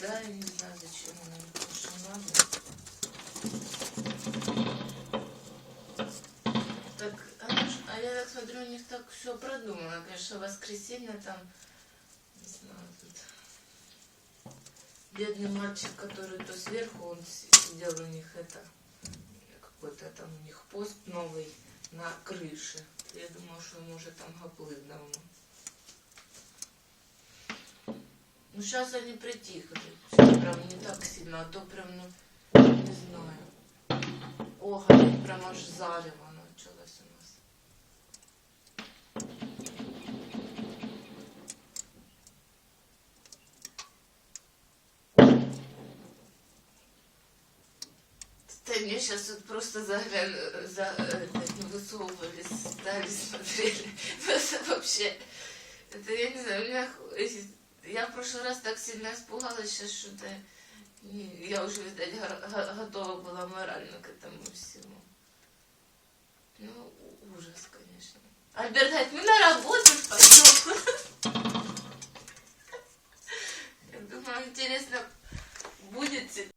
Да, я не знаю, зачем она им больше. Так, а я так смотрю, у них так все продумано. Конечно, воскресенье там, не знаю, тут бедный мальчик, который то сверху, он сидел у них это, какой-то там у них пост новый на крыше. Я думала, что ему уже там гоплыв давно. Ну, сейчас они притихли. Прям не так сильно, а то прям, ну, не знаю. О, горит прям аж зарево началось у нас. Да мне сейчас вот просто заглян... за... это, не высовывались, стали, смотрели. Это вообще... Это я не знаю, у меня... Я в прошлый раз так сильно испугалась, что то я уже, видать, готова была морально к этому всему. Ну, ужас, конечно. Альберт говорит, мы на работу пойдем. Я думаю, интересно, будет